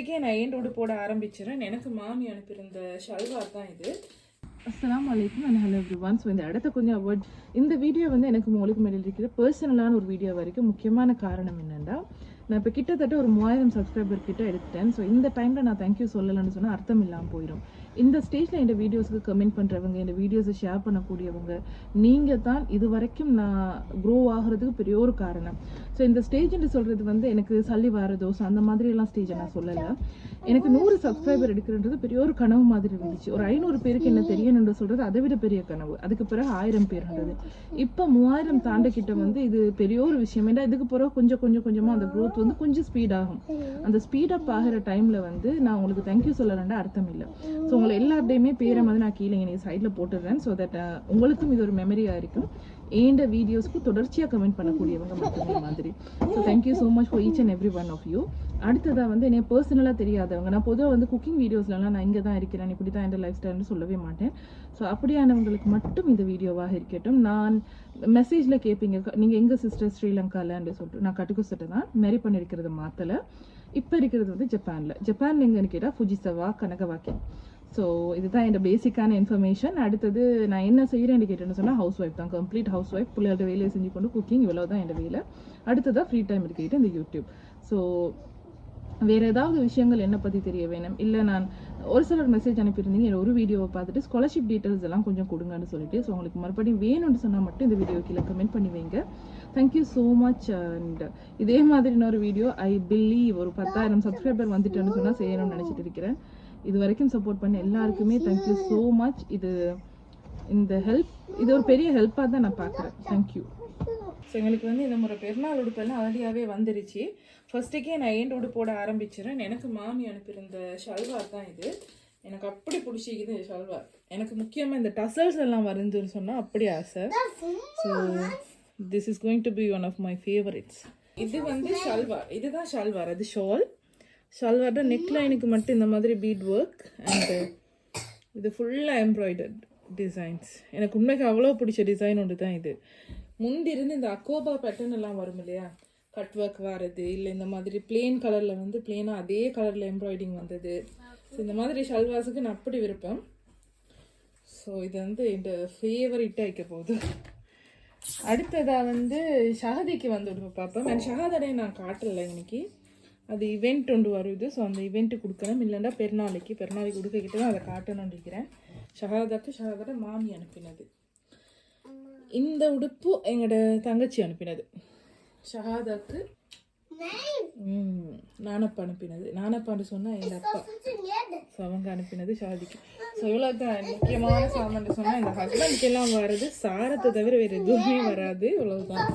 இன்றைக்கே நான் ஏன் ரோடு போட ஆரம்பிச்சிடறேன் எனக்கு மாமி அனுப்பியிருந்த ஷல்வார் தான் இது. அஸ்லாம் அலைக்கும் and hello everyone so இந்த இடத்த கொஞ்சம் அவாய்ட் இந்த வீடியோ வந்து எனக்கு உங்களுக்கு மேலே இருக்கிற பர்சனலான ஒரு வீடியோ வரைக்கும் முக்கியமான காரணம் என்னென்னா நான் இப்போ கிட்டத்தட்ட ஒரு மூவாயிரம் சப்ஸ்கிரைபர் கிட்ட எடுத்துட்டேன். ஸோ இந்த டைமில் நான் தேங்க்யூ சொல்லலைன்னு சொன்னால் அர்த்தம் இல்லாமல் போயிடும் இந்த ஸ்டேஜில் இந்த வீடியோஸ்க்கு கமெண்ட் பண்ணுறவங்க இந்த வீடியோஸை ஷேர் பண்ணக்கூடியவங்க நீங்கள் தான் இது வரைக்கும் நான் க்ரோ ஆகிறதுக்கு பெரிய ஒரு காரணம். ஸோ இந்த ஸ்டேஜ்னு சொல்கிறது வந்து எனக்கு சல்லி வாரதோ அந்த மாதிரியெல்லாம் ஸ்டேஜை நான் சொல்லலை. எனக்கு நூறு சப்ஸ்கிரைபர் எடுக்கிறன்றது பெரிய ஒரு கனவு மாதிரி இருந்துச்சு. ஒரு ஐநூறு பேருக்கு என்ன தெரியணும்னு சொல்கிறது அதை விட பெரிய கனவு. அதுக்கு பிறகு ஆயிரம் பேர்ன்றது இப்போ மூவாயிரம் தாண்டக்கிட்ட வந்து இது பெரிய ஒரு விஷயம். ஏன்னா இதுக்கு பிறகு கொஞ்சம் கொஞ்சம் கொஞ்சமாக அந்த growth வந்து கொஞ்சம் ஸ்பீட் ஆகும். அந்த ஸ்பீட் அப் ஆகிற டைமில் வந்து நான் உங்களுக்கு தேங்க்யூ சொல்லலண்டா அர்த்தம் இல்லை. ஸோ உங்களை எல்லாருடையுமே பேரை வந்து நான் கீழே எனக்கு சைடில் போட்டுடுறேன். ஸோ தட் உங்களுக்கும் இது ஒரு மெமரியாக இருக்கும். ஏண்ட வீடியோஸ்க்கு தொடர்ச்சியாக கமெண்ட் பண்ணக்கூடியவங்க மட்டுமே மாதிரி. So thank you so much for each and every one of you அடுத்ததாக வந்து என்னை பர்சனலாக தெரியாதவங்க. நான் பொதுவாக வந்து குக்கிங் வீடியோஸ்லலாம் நான் இங்கே தான் இருக்கிறேன். இப்படி தான் என் லைஃப் ஸ்டைல்னு சொல்லவே மாட்டேன். ஸோ அப்படியானவங்களுக்கு மட்டும் இந்த வீடியோவாக இருக்கட்டும். நான் மெசேஜில் கேட்பீங்க நீங்கள் எங்கள் சிஸ்டர் ஸ்ரீலங்காலன்னு சொல்லிட்டு நான் கட்டுக்குசிட்ட தான் மேரி பண்ணியிருக்கிறது மாற்றலை இப்போ இருக்கிறது வந்து ஜப்பானில். ஜப்பானில் எங்கன்னு கேட்டால் ஃபுஜிசவா கனகவாக்கி ஸோ இதுதான் என்னோட பேசிக்கான இன்ஃபர்மேஷன் அடுத்தது நான் என்ன செய்கிறேன்னு கேட்டேன்னு சொன்னால் ஹவுஸ் ஒய்ஃப் தான். கம்ப்ளீட் ஹவுஸ் ஒய்ஃப் பிள்ளைகளோட வேலையை செஞ்சு கொண்டு குக்கிங் இவ்வளோ தான் என்னோட வேலை அடுத்ததாக ஃப்ரீ டைம் இருக்கிட்டு இந்த யூடியூப் ஸோ வேறு ஏதாவது விஷயங்கள் என்னை பற்றி தெரிய வேணும்? இல்லை நான் ஒரு சிலர் மெசேஜ் அனுப்பியிருந்தீங்க என்னோட ஒரு வீடியோவை பார்த்துட்டு ஸ்காலர்ஷிப் டீட்டெயில்ஸ் எல்லாம் கொஞ்சம் கொடுங்கன்னு சொல்லிட்டு. ஸோ உங்களுக்கு மறுபடியும் வேணும்னு சொன்னால் மட்டும் இந்த வீடியோ கீழே கமெண்ட் பண்ணி வைங்க. தேங்க்யூ ஸோ மச் அண்ட் இதே மாதிரி இன்னொரு வீடியோ ஐ பிலீவ் ஒரு பத்தாயிரம் சப்ஸ்கிரைபர் வந்துட்டேன்னு சொன்னால் செய்யணும்னு நினச்சிட்டு இருக்கிறேன். இது வரைக்கும் சப்போர்ட் பண்ண எல்லாருக்குமே தேங்க்யூ ஸோ மச் இது இந்த ஹெல்ப் இது ஒரு பெரிய ஹெல்ப்பாக தான் நான் பார்க்குறேன். தேங்க்யூ ஸோ எங்களுக்கு வந்து இந்த முறை பெருநாள் உடுப்பெல்லாம் அழகாகவே வந்துருச்சு. ஃபர்ஸ்ட்டுக்கே நான் ஏன் உடுப்பு போட ஆரம்பிச்சிடறேன்? எனக்கு மாமி அனுப்பியிருந்த ஷல்வார் தான் இது. எனக்கு அப்படி பிடிச்சிக்குது இந்த ஷல்வார். எனக்கு முக்கியமாக இந்த டசல்ஸ் எல்லாம் வருதுன்னு சொன்னால் அப்படி ஆசை. So this is going to be one of my favourites இது வந்து ஷல்வார். இதுதான் ஷல்வார். அது ஷால். ஷல்வார்ட நெக் லைனுக்கு மட்டும் இந்த மாதிரி பீட் ஒர்க் அண்டு இது ஃபுல்லாக எம்ப்ராய்டர்ட் டிசைன்ஸ் எனக்கு உண்மைக்கு அவ்வளோ பிடிச்ச டிசைன் ஒன்று தான் இது. முந்தி இருந்து இந்த அக்கோபா பேட்டர்ன் எல்லாம் வரும் இல்லையா? கட் ஒர்க் வர்றது இல்லை இந்த மாதிரி பிளேன் கலரில் வந்து பிளேனாக அதே கலரில் எம்ப்ராய்டிங் வந்தது. ஸோ இந்த மாதிரி ஷல்வாஸுக்கு நான் அப்படி விருப்பம். ஸோ இது வந்து இந்த ஃபேவரட்டாக வைக்க போகுது. அடுத்ததாக வந்து ஷஹதிக்கு வந்து விடுவோம் பார்ப்போம் நான் ஷஹாதடையை நான் காட்டலை இன்னைக்கு. அது இவெண்ட் ஒன்று வருது ஸோ அந்த இவெண்ட்டு கொடுக்கணும் இல்லைன்னா பெருநாளைக்கு பெருநாளைக்கு கொடுக்கக்கிட்ட தான் அதை காட்டணும்னு இருக்கிறேன் ஷஹாதாக்கு ஷஹாதோட மாமி அனுப்பினது. இந்த உடுப்பு எங்களோட தங்கச்சி அனுப்பினது. ஷஹாதாக்கு நானப்பா அனுப்பினது. நானப்பான்னு சொன்னால் எங்கள் அப்பா. ஸோ அவங்க அனுப்பினது ஷாதிக்கு ஸோ இவ்வளோ தான் முக்கியமான சாமான் சொன்னால் இந்த ஹஸ்பண்ட்கெல்லாம் வர்றது சாரத்தை தவிர வேறு எதுவுமே வராது. இவ்வளவுதான்.